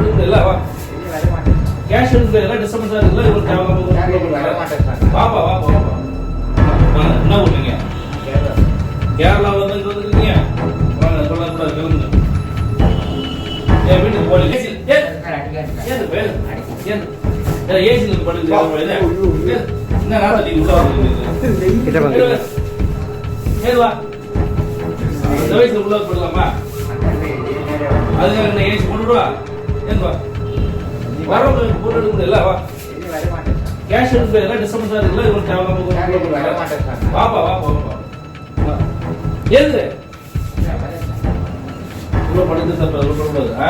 எடுக்க இல்ல வா. கேஷ் எடுக்க எல்லாம் டிஸ்டர்பன்ஸா இருக்குல்ல இவ்வளவு தேவையில்லாம சார், வெளியே வர ஒரு மாட்டேன் சார். வாப்பா வாப்பா வாப்பா என்ன பண்ணுங்க கேரளா. வந்து வந்துருக்கீங்க வாங்க சொல்லக்கூடாது கிளம்புங்க என் வீட்டுக்கு போலீஸ் ஏசி ஏ சார், அடிக்காது சார். ஏது பேரு அடிக்காது. ஏது ஏ ஏசி படுது என்ன நேரம் நீ உள்ள வந்து கிட்ட வாங்க. ஏது வா இந்த வயசுல உள்ள போடலாமா. அதுக்காக என்ன ஏசி ஏன் வா வரவங்க போட்டு எடுக்க முடியல வா. கேஷ் எடுக்க எல்லாம் டிஸ்டர்பன்ஸா இருக்குல்ல வர தேவையில்லாம. வாப்பா வாப்பா வாப்பா சார். உள்ள படுத்து சார் உள்ள போடக்கூடாது. ஆ.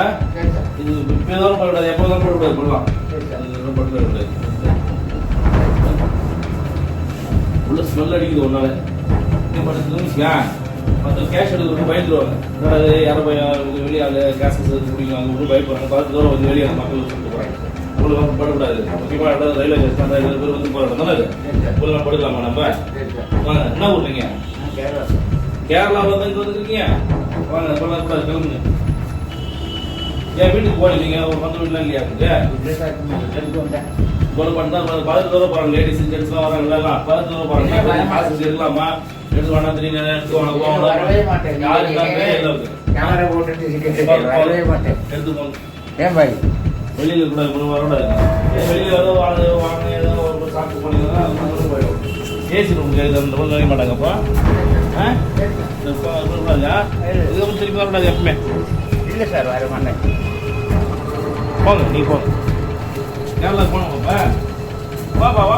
இது இப்போதான் போடக்கூடாது எப்போதான் போடக்கூடாது போடலாம். இதெல்லாம் போடக்கூடாது உள்ள ஸ்மெல் அடிக்குது ஒன்னால படுத்துன்னு வச்சுக்கா மற்ற கேஷ் எடுக்கிறது பயந்துருவாங்க. என்னடா இது யாரோ போய் வெளியே அது கேஸ் குடிக்கும் அங்கே வந்து பயப்படுறாங்க. பார்த்து தூரம் வந்து வெளியே அந்த மக்கள் சொல்லிட்டு போகிறாங்க உங்களுக்கு படக்கூடாது. முக்கியமாக இடம் ரயில்வே ஸ்டேஷன் தான் இருபது பேர் வந்து போகிற இடம் தானே அது? உங்களுக்கு படுக்கலாமா நம்ம? வாங்க என்ன ஊர்றீங்க கேரளா வந்து இங்கே வந்துருக்கீங்க? வாங்க பண்ணக்கூடாது கிளம்புங்க. என் வீட்டுக்கு போனீங்க ஒரு பத்து வீட்டுலாம் இல்லையா? இருக்கு கொலை பண்ணா பதினஞ்சு தூரம் போறாங்க. லேடிஸ் ஜென்ட்ஸ்லாம் வராங்க எல்லாம் பதினஞ்சு தூரம் போறாங்க. காசு எடுக்கலாமா எடுத்து வேணா திடீர்னு எடுத்து வாங்க வெளியே வரவே மாட்டேன். யாரு இல்லாம எல்லாம் இருக்கு. கேமரா போட்டுட்டு இருக்கேன். வரவே மாட்டேன். எடுத்து போங்க. ஏன் பாய்? வெளியில கூட வாரம் வெளியில ஏதோ வாங்க வாங்க ஏதோ ஒரு சாப்பிட்டு போனீங்கன்னா போயிடும். ஏசி ரூம் ரூம் நினைக்க மாட்டாங்கப்பா இதுக்கப்புறம் திருப்பி வரக்கூடாது எப்பவுமே. இல்லை சார் வர மாட்டேன். போங்க நீ போங்க. கேரளா போனோம்ப்பா வாப்பா வா வெளியே வா